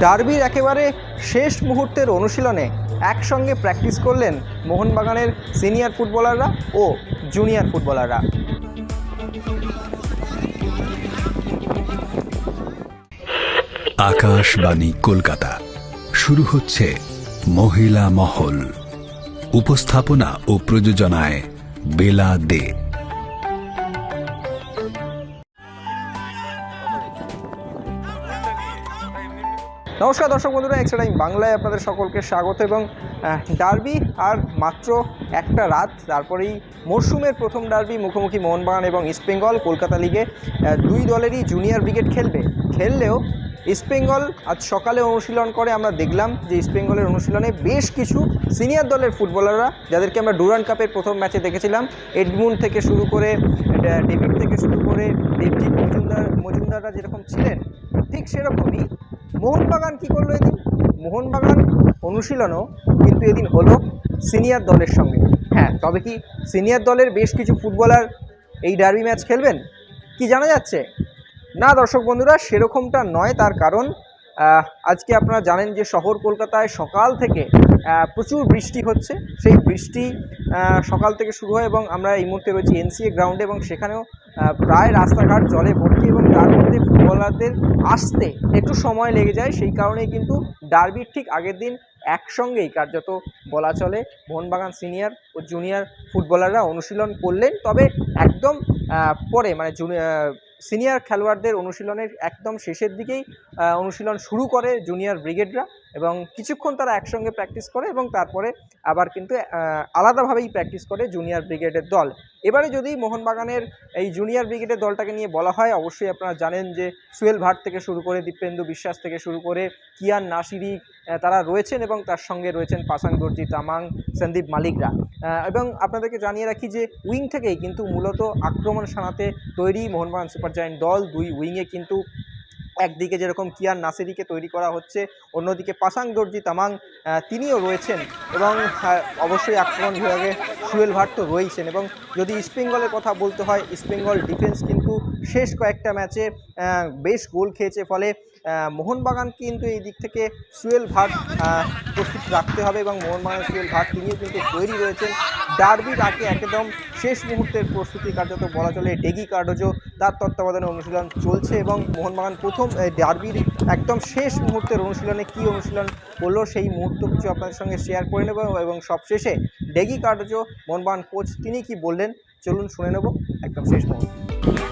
ডার্বির একেবারে শেষ মুহূর্তের অনুশীলনে একসঙ্গে প্র্যাকটিস করলেন মোহনবাগানের সিনিয়র ফুটবলাররা ও জুনিয়র ফুটবলাররা। আকাশবাণী কলকাতা। শুরু হচ্ছে মহিলা মহল। উপস্থাপনা ও প্রযোজনায় বেলা দে নমস্কার দর্শক বন্ধুরা এক্সট্রা টাইম বাংলায় আপনাদের সকলকে স্বাগত এবং ডার্বি আর মাত্র একটা রাত, তারপরেই মরশুমের প্রথম ডার্বি মুখোমুখি মোহনবাগান এবং ইস্টবেঙ্গল কলকাতা লিগে দুই দলেরই জুনিয়র ব্রিগেড খেলবে। খেললেও ইস্টবেঙ্গল আজ সকালে অনুশীলন করে, আমরা দেখলাম যে ইস্টবেঙ্গলের অনুশীলনে বেশ কিছু সিনিয়র দলের ফুটবলাররা যাদেরকে আমরা ডুরান কাপের প্রথম ম্যাচে দেখেছিলাম এডমুন থেকে শুরু করে ডেভিড থেকে শুরু করে দেবজিৎ মজুমদার, মজুমদাররা যেরকম ছিলেন, ঠিক সেরকমই মোহনবাগান কি করল এদিন? মোহনবাগান অনুশীলনও কিন্তু এদিন হলো সিনিয়র দলের সঙ্গে। হ্যাঁ। তবে কি সিনিয়র দলের বেশ কিছু ফুটবলার এই ডার্বি ম্যাচ খেলবেন? কি জানা যাচ্ছে? না দর্শক বন্ধুরা সেরকমটা নয়। তার কারণ আজকে আপনারা জানেন যে শহর কলকাতায় সকাল থেকে প্রচুর বৃষ্টি হচ্ছে। সেই বৃষ্টি সকাল থেকে শুরু হয় এবং আমরা এই মুহূর্তে রয়েছি এনসিএ গ্রাউন্ডে এবং সেখানেও প্রায় রাস্তাঘাট, জলে ভর্তি এবং তার মধ্যে ফুটবলারদের আসতে একটু সময় লেগে যায়। সেই কারণেই কিন্তু ডার্বির ঠিক আগের দিন একসঙ্গেই কার্যত বলা চলে মোহনবাগান সিনিয়র ও জুনিয়র ফুটবলাররা অনুশীলন করলেন। তবে একদম পরে মানে সিনিয়র খেলোয়াড়দের অনুশীলনের একদম শেষের দিকেই অনুশীলন শুরু করে জুনিয়র ব্রিগেডরা এবং কিছুক্ষণ তারা একসঙ্গে প্র্যাকটিস করে এবং তারপরে আবার কিন্তু আলাদাভাবেই প্র্যাকটিস করে জুনিয়র ব্রিগেডের দল। এবারে যদি মোহনবাগানের এই জুনিয়র ব্রিগেডের দলটাকে নিয়ে বলা হয় অবশ্যই আপনারা জানেন যে সুয়েল ভাট থেকে শুরু করে দীপেন্দু বিশ্বাস থেকে শুরু করে কিয়ান নাসিরি আহ, তারা রয়েছেন এবং তার সঙ্গে রয়েছেন পাসাং দর্জি তামাং সন্দীপ মালিকরা। এবং আপনাদেরকে জানিয়ে রাখি যে উইং থেকেই কিন্তু মূলত আক্রমণ সানাতে তৈরি মোহনবাগান সুপার জায়েন্ট দল দুই উইংয়ে কিন্তু একদিকে যেরকম কিয়ান নাসিরিকে তৈরি করা হচ্ছে, অন্যদিকে পাসাং দর্জি তামাং তিনিও রয়েছেন এবং অবশ্যই আক্রমণ বিভাগে সুয়েল ভাট তো রয়েছেন এবং যদি ইস্টবেঙ্গলের কথা বলতে হয় ইস্টবেঙ্গল ডিফেন্স কিন্তু শেষ কয়েকটা ম্যাচে বেশ গোল খেয়েছে, ফলে মোহনবাগান কিন্তু এই দিক থেকে সুয়েল ভাট প্রস্তুত রাখতে হবে এবং মোহনবাগান সুয়েল ভাট তিনিও কিন্তু তৈরি রয়েছেন। ডার্বির আগে একদম শেষ মুহূর্তের প্রস্তুতি কার্যত বলা চলে, ডেগি কার্ডোজো তার তত্ত্বাবধানে অনুশীলন চলছে এবং মোহনবাগান প্রথম ডার্বির একদম শেষ মুহূর্তের অনুশীলনে কী অনুশীলন করল সেই মুহূর্ত কিছু আপনাদের সঙ্গে শেয়ার করে নেব এবং সবশেষে ডেগি কার্ডোজো মোহনবাগান কোচ তিনি কি বললেন? চলুন শুনে নেব, একদম শেষ মুহূর্ত।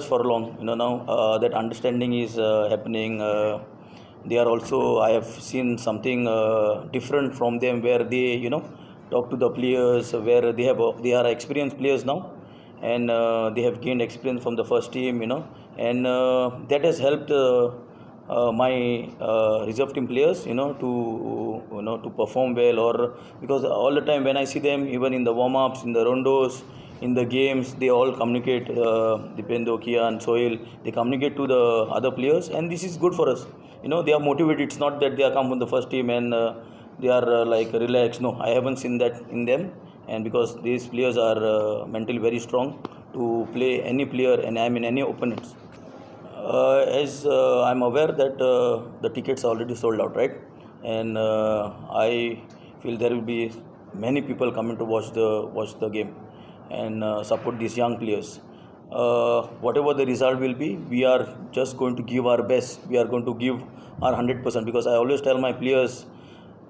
For long. You know now uh, that understanding is uh, happening. Uh, they are also. I have seen something different from them where they you know talk to the players where they have they are experienced players now, and uh, they have gained experience from the first team. You know, and uh, that has helped. Uh, my reserve team players, you know, to you know to perform well, or because all the time when I see them, even in the warm ups, in the rondos, in the games they all communicate uh, Dipendo, Kian, Soil they communicate to the other players and this is good for us. You know they are motivated. It's not that they are come from the first team and uh, they are uh, like relaxed. No I haven't seen that in them and because these players are uh, mentally very strong to play any player and I mean any opponents. Uh, as uh, I'm aware that uh, the tickets are already sold out, right? And uh, I feel there will be many people coming to watch the watch the game and uh, support these young players. Uh, whatever the result will be, we are just going to give our best. We are going to give our hundred percent because I always tell my players,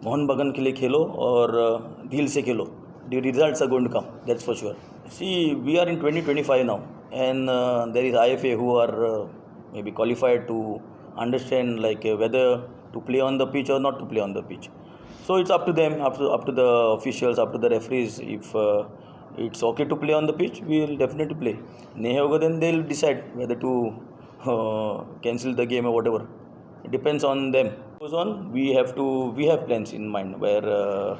Mohan बगन के लिए खेलो और uh, दिल से खेलो the results are going to come that's for sure see we are in 2025 now and uh, there is ifa who are uh, maybe qualified to understand like uh, whether to play on the pitch or not to play on the pitch so it's up to them up to, up to the officials up to the referees if uh, it's okay to play on the pitch we will definitely play nahi hoga then they'll decide whether to uh, cancel the game or whatever it depends on them goes on we have to we have plans in mind where uh,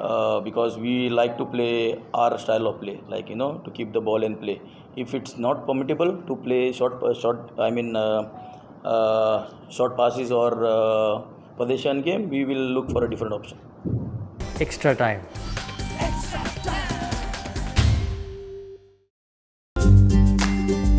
uh, because we like to play our style of play, like you know, to keep the ball and play. If it's not permittable to play short, uh, short, I mean, uh, uh, short passes or possession game, we will look for a different option. extra time.